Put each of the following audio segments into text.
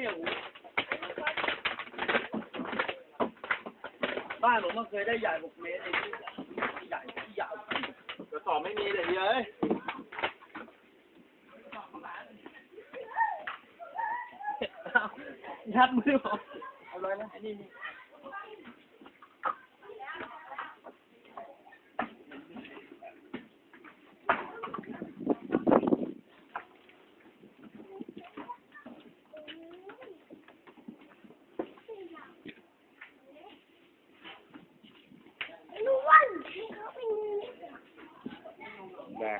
Deus. บ้านผมมันเคยได้ใหญ่หกเมตรเองที่ใหญ่ที่ยาวกระสอบไม่มีเลยเฮ้ยยัดมือผมเอาเลยนะไอ้นี่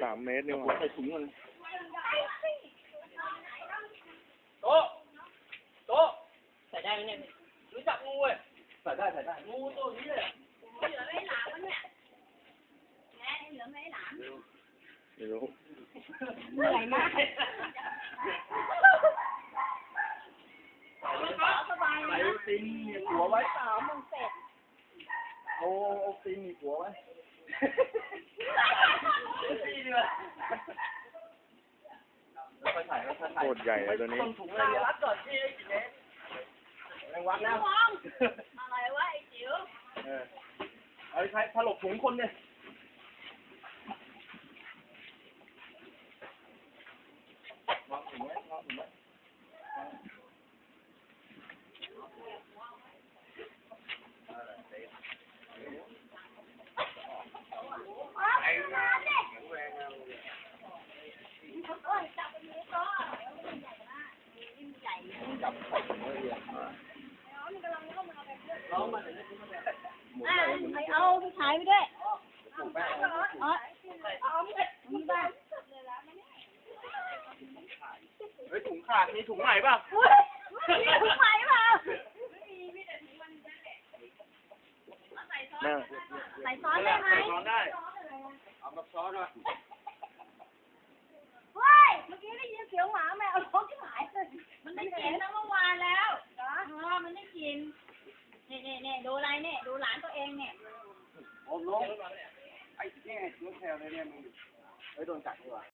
ส่หมดป่ะ กี่เมตรแล้วเนี่ยสามเมตรนี่หว่า ใส่ถุงมันโต๊ะโต๊ะ ใส่ได้ไหมเนี่ย รู้จักงูเว้ยใส่ได้ใส่ได้งูตัวนี้เลย เหลือไม่หลามมันเนี่ยแม่เหลือไม่หลาม ไม่รู้ เหนื่อยมากสบาย ใส่ นะ ติงมีหัวไว้เปล่า มึงเสร็จ โอ้โอ้ติงมีหัวไว้ ตีดีกว่าแล้วไปถ่ายแล้วถ่ายโคตรใหญ่เลยตัวนี้ต้นถุงเลยเนี่ยวัดก่อนที่ได้กี่เมตรแรงวัดนะมองอะไรวะไอ้จิ๋วเออเอาไปใช้ถลกถุงคนเนี่ยวางถุงไว้วางถุงไว้ ไอ้น้ำเนี่ยโอ้ยจับเป็นมือก็ใหญ่มากนี่มันใหญ่เลย จับใส่ถุงไว้เลย น้องมันกำลังเข้ามาแบบเยอะ น้องมาเดี๋ยวนี้คุณมาเนี่ยหมุน อะ ไปหมุน ไป ไป เอาไปขายไปด้วยหมุนไปเอาอ๋อเอาไปมีบ้างเฮ้ยถุงขาดมีถุงใหม่ป่ะอุ้ยมีถุงไหมเปล่าน่าใส่ซอสได้ไหมใส่ช้อนได้เอามาช้อนด้วย 中他已经很多天没练了有这种感觉吧